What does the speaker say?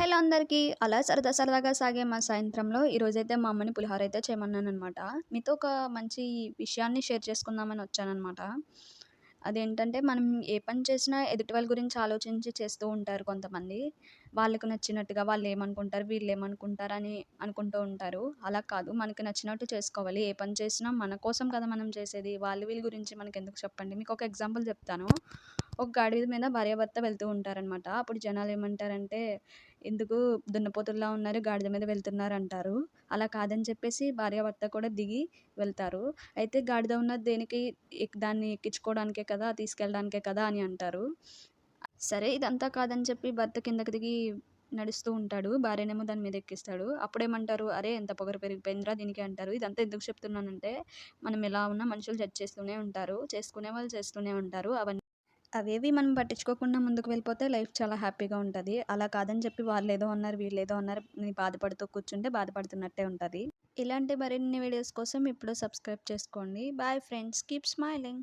Hello అందరికీ. అలా సరదా సరదాగా సాగే మా సాయంత్రంలో ఈరోజైతే మా అమ్మని పులిహోర అయితే చేయమన్నాననమాట మీతో ఒక మంచి విషయాన్ని షేర్ చేసుకుందామని వచ్చానమాట అదేంటంటే మనం ఏ పని చేసినా ఎదుటి వాళ్ళ గురించి ఆలోచించి చేస్తూ ఉంటారు కొంతమంది. వాళ్ళకు నచ్చినట్టుగా వాళ్ళు ఏమనుకుంటారు వీళ్ళు ఏమనుకుంటారు అని అనుకుంటూ ఉంటారు. అలా కాదు మనకి నచ్చినట్టు చేసుకోవాలి. ఏ పని చేసినా మన కోసం కదా మనం చేసేది. వాళ్ళు వీళ్ళ గురించి మనకి ఎందుకు చెప్పండి. మీకు ఒక ఎగ్జాంపుల్ చెప్తాను. ఒక గాడిద మీద భార్యాభర్త వెళ్తూ ఉంటారనమాట అప్పుడు జనాలు ఏమంటారంటే ఎందుకు దున్నపోతుల్లా ఉన్నారు గాడిద మీద వెళ్తున్నారు అంటారు అలా కాదని చెప్పేసి భార్యాభర్త కూడా దిగి వెళ్తారు. అయితే గాడిద ఉన్న దేనికి? దాన్ని ఎక్కించుకోవడానికే కదా తీసుకెళ్ళడానికే కదా అని అంటారు. సరే ఇదంతా కాదని చెప్పి భర్త కిందకి దిగి నడుస్తూ ఉంటాడు. భార్యనేమో దాని మీద ఎక్కిస్తాడు. అప్పుడేమంటారు అరే ఎంత పొగరు పెరిగిపోయిందిరా దీనికి అంటారు. ఇదంతా ఎందుకు చెప్తున్నానంటే మనం ఎలా ఉన్నా మనుషులు జడ్జ్ చేస్తూనే ఉంటారు. చేసుకునే వాళ్ళు చేస్తూనే ఉంటారు. అవన్నీ అవేవి మనం పట్టించుకోకుండా ముందుకు వెళ్ళిపోతే లైఫ్ చాలా హ్యాపీగా ఉంటుంది. అలా కాదని చెప్పి వాళ్ళు ఏదో అన్నారు వీళ్ళు ఏదో అన్నారు బాధపడుతూ కూర్చుంటే బాధపడుతున్నట్టే ఉంటుంది. ఇలాంటి మరిన్ని వీడియోస్ కోసం ఇప్పుడు సబ్స్క్రైబ్ చేసుకోండి. Bye friends. Keep smiling.